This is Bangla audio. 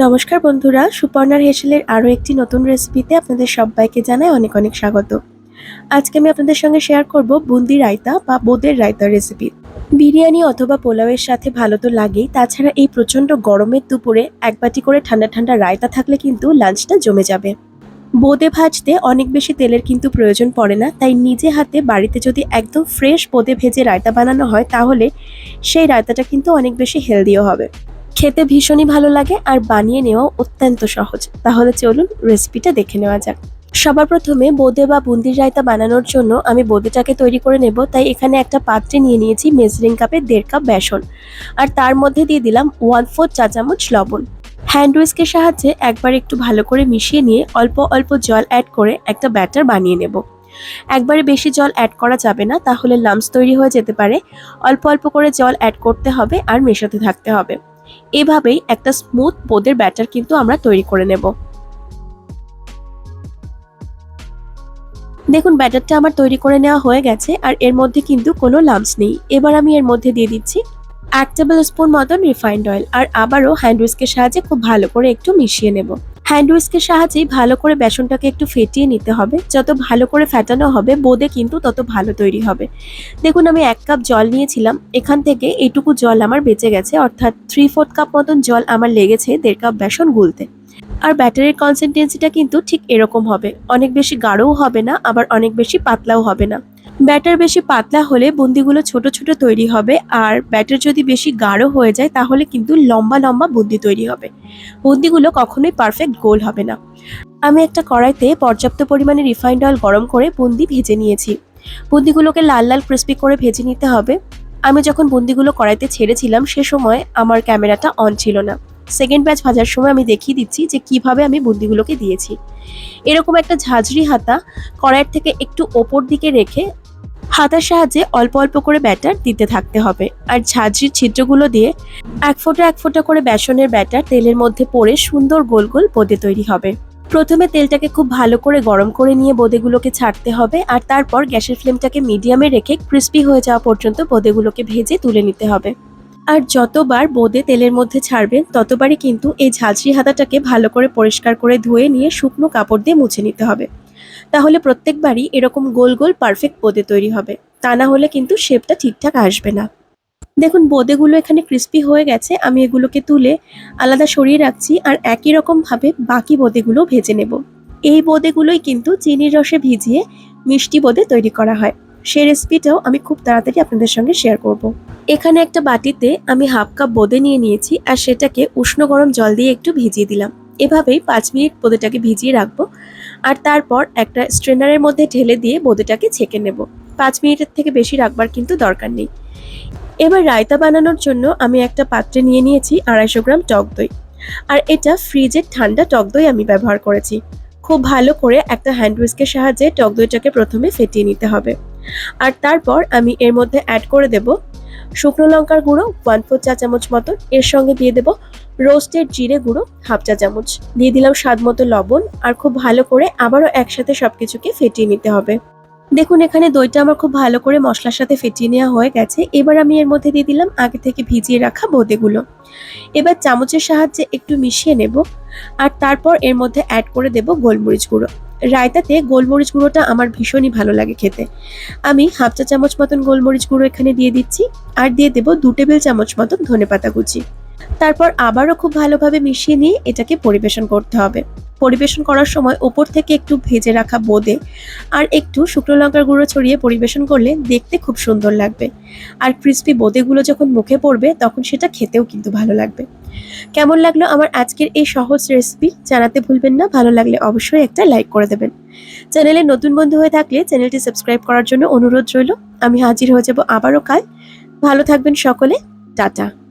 নমস্কার বন্ধুরা, সুপর্ণার হেসেলের আরও একটি নতুন রেসিপিতে আপনাদের সবাইকে জানাই অনেক অনেক স্বাগত। আজকে আমি আপনাদের সঙ্গে শেয়ার করব বুন্দি রায়তা বা বোদের রায়তা রেসিপি বিরিয়ানি অথবা পোলাওয়ের সাথে ভালো তো লাগেই, তাছাড়া এই প্রচণ্ড গরমের দুপুরে এক বাটি করে ঠান্ডা ঠান্ডা রায়তা থাকলে কিন্তু লাঞ্চটা জমে যাবে। বোদে ভাজতে অনেক বেশি তেলের কিন্তু প্রয়োজন পড়ে না, তাই নিজে হাতে বাড়িতে যদি একদম ফ্রেশ বোদে ভেজে রায়তা বানানো হয়, তাহলে সেই রায়তাটা কিন্তু অনেক বেশি হেলদিও হবে। খেতে ভীষণই ভালো লাগে আর বানিয়ে নেওয়াও অত্যন্ত সহজ। তাহলে চলুন রেসিপিটা দেখে নেওয়া যাক। সবার প্রথমে বোঁদে বা বুন্দির রায়তা বানানোর জন্য আমি বোঁদেটাকে তৈরি করে নেব। তাই এখানে একটা পাত্রে নিয়ে নিয়েছি মেজারিং কাপে দেড় কাপ বেসন। আর তার মধ্যে দিয়ে দিলাম ওয়ান ফোর চা চামচ লবণ। হ্যান্ড উইস্কের সাহায্যে একবার একটু ভালো করে মিশিয়ে নিয়ে অল্প অল্প জল অ্যাড করে একটা ব্যাটার বানিয়ে নেব। একবারে বেশি জল অ্যাড করা যাবে না, তাহলে লামস তৈরি হয়ে যেতে পারে। অল্প অল্প করে জল অ্যাড করতে হবে আর মেশাতে থাকতে হবে। এভাবেই একটা স্মুথ বোদের ব্যাটার কিন্তু আমরা তৈরি করে নেব। দেখুন, ব্যাটারটা আমার তৈরি করে নেওয়া হয়ে গেছে আর এর মধ্যে কিন্তু কোনো লাম্পস নেই। এবার আমি এর মধ্যে দিয়ে দিচ্ছি এক টেবিল স্পুন মতন রিফাইন্ড অয়েল আর আবারও হ্যান্ড উইস্কের সাহায্যে খুব ভালো করে একটু মিশিয়ে নেব। হ্যান্ড উইস্কের সাহায্যেই ভালো করে বেসনটাকে একটু ফেটিয়ে নিতে হবে। যত ভালো করে ফেটানো হবে, বোদে কিন্তু তত ভালো তৈরি হবে। দেখুন, আমি এক কাপ জল নিয়েছিলাম। এখান থেকে এইটুকু জল আমার বেঁচে গেছে, অর্থাৎ থ্রি ফোর্থ কাপ মতন জল আমার লেগেছে দেড় কাপ বেসন গুলতে। আর ব্যাটারির কনসিস্টেন্সিটা কিন্তু ঠিক এরকম হবে। অনেক বেশি গাঢ়ও হবে না, আবার অনেক বেশি পাতলাও হবে না। ব্যাটার বেশি পাতলা হলে বুন্দিগুলো ছোট ছোট তৈরি হবে, আর ব্যাটার যদি বেশি গাঢ় হয়ে যায় তাহলে কিন্তু লম্বা লম্বা বুন্দি তৈরি হবে। বুন্দিগুলো কখনোই পারফেক্ট গোল হবে না। আমি একটা কড়াইতে পর্যাপ্ত পরিমাণে রিফাইন্ড অয়েল গরম করে বুন্দি ভেজে নিয়েছি। বুন্দিগুলোকে লাল লাল ক্রিস্পি করে ভেজে নিতে হবে। আমি যখন বুন্দিগুলো কড়াইতে ছেড়েছিলাম সে সময় আমার ক্যামেরাটা অন ছিল না। সেকেন্ড ব্যাচ ভাজার সময় আমি দেখিয়ে দিচ্ছি যে কীভাবে আমি বুন্দিগুলোকে দিয়েছি। এরকম একটা ঝাঁঝরি হাতা কড়াইয়ের থেকে একটু ওপর দিকে রেখে হাতার সাহায্যে অল্প অল্প করে ব্যাটার দিতে থাকতে হবে। আর ঝাঁঝরির ছিদ্রগুলো দিয়ে এক ফোঁটা এক ফোঁটা করে বেসনের ব্যাটার তেলের মধ্যে পড়ে সুন্দর গোল গোল বোঁদে তৈরি হবে। প্রথমে তেলটাকে খুব ভালো করে গরম করে নিয়ে বোঁদেগুলোকে ছাড়তে হবে আর তারপর গ্যাসের ফ্লেমটাকে মিডিয়ামে রেখে ক্রিস্পি হয়ে যাওয়া পর্যন্ত বোঁদেগুলোকে ভেজে তুলে নিতে হবে। আর যতবার বোঁদে তেলের মধ্যে ছাড়বেন, ততবারই কিন্তু এই ঝাঁঝরি হাতাটাকে ভালো করে পরিষ্কার করে ধুয়ে নিয়ে শুকনো কাপড় দিয়ে মুছে নিতে হবে। তাহলে প্রত্যেকবারই এরকম গোল গোল পারফেক্ট বোঁদে তৈরি হবে। তা না হলে কিন্তু শেপটা ঠিকঠাক আসবে না। দেখুন, বোঁদেগুলো এখানে ক্রিস্পি হয়ে গেছে, আমি এগুলোকে তুলে আলাদা সরিয়ে রাখছি আর একই রকমভাবে বাকি বোঁদেগুলো ভেজে নেব। এই বোঁদেগুলোই কিন্তু চিনির রসে ভিজিয়ে মিষ্টি বোঁদে তৈরি করা হয়। সেই রেসিপিটাও আমি খুব তাড়াতাড়ি আপনাদের সঙ্গে শেয়ার করব। এখানে একটা বাটিতে আমি হাফ কাপ বোঁদে নিয়ে নিয়েছি আর সেটাকে উষ্ণ গরম জল দিয়ে একটু ভিজিয়ে দিলাম। এভাবেই পাঁচ মিনিট বোঁদেটাকে ভিজিয়ে রাখব। আর তারপর একটা স্ট্রেনারের মধ্যে ঢেলে দিয়ে বোঁদেটাকে ছেঁকে নেব। পাঁচ মিনিটের থেকে বেশি রাখবার কিন্তু দরকার নেই। এবার রায়তা বানানোর জন্য আমি একটা পাত্রে নিয়ে নিয়েছি আড়াইশো গ্রাম টক দই। আর এটা ফ্রিজের ঠান্ডা টক দই আমি ব্যবহার করেছি। খুব ভালো করে একটা হ্যান্ড উইস্কের সাহায্যে টক দইটাকে প্রথমে ফেটিয়ে নিতে হবে। আর তারপর আমি এর মধ্যে অ্যাড করে দেব শুকনো লঙ্কার গুঁড়ো, ওয়ান ফোর চা চামচ মতন এর সঙ্গে দিয়ে দেব রোস্টেড জিরে গুঁড়ো, হাফ চা চামচ। দিয়ে দিলাম স্বাদ মতো লবণ আর খুব ভালো করে আবারও একসাথে সব কিছুকে ফেটিয়ে নিতে হবে। দেখুন, এখানে দইটা আমার খুব ভালো করে মশলার সাথে ফেটিয়ে নেওয়া হয়ে গেছে। এবার আমি এর মধ্যে দিয়ে দিলাম আগে থেকে ভিজিয়ে রাখা বোঁদেগুলো। এবার চামচের সাহায্যে একটু মিশিয়ে নেব আর তারপর এর মধ্যে অ্যাড করে দেব গোলমরিচ গুঁড়ো। রায়তাতে গোলমরিচ গুঁড়োটা আমার ভীষণই ভালো লাগে খেতে। আমি হাফ চা চামচ মতন গোলমরিচ গুঁড়ো এখানে দিয়ে দিচ্ছি আর দিয়ে দেব দু টেবিল চামচ মতন ধনে পাতা কুচি। তারপর আবারও খুব ভালোভাবে মিশিয়ে নিয়ে এটাকে পরিবেশন করতে হবে। পরিবেশন করার সময় ওপর থেকে একটু ভেজে রাখা বোঁদে আর একটু শুকনো লঙ্কার গুঁড়ো ছড়িয়ে পরিবেশন করলে দেখতে খুব সুন্দর লাগবে। আর ক্রিস্পি বোঁদেগুলো যখন মুখে পড়বে তখন সেটা খেতেও কিন্তু ভালো লাগবে। কেমন লাগল আমার আজকের এই সহজ রেসিপি জানাতে ভুলবেন না, ভালো লাগলে অবশ্যই একটা লাইক করে দেবেন। চ্যানেলে নতুন বন্ধু হয়ে থাকলে চ্যানেলটি সাবস্ক্রাইব করার জন্য অনুরোধ রইল। আমি হাজির হয়ে যাব আবারও কাল। ভালো থাকবেন সকলে। টাটা।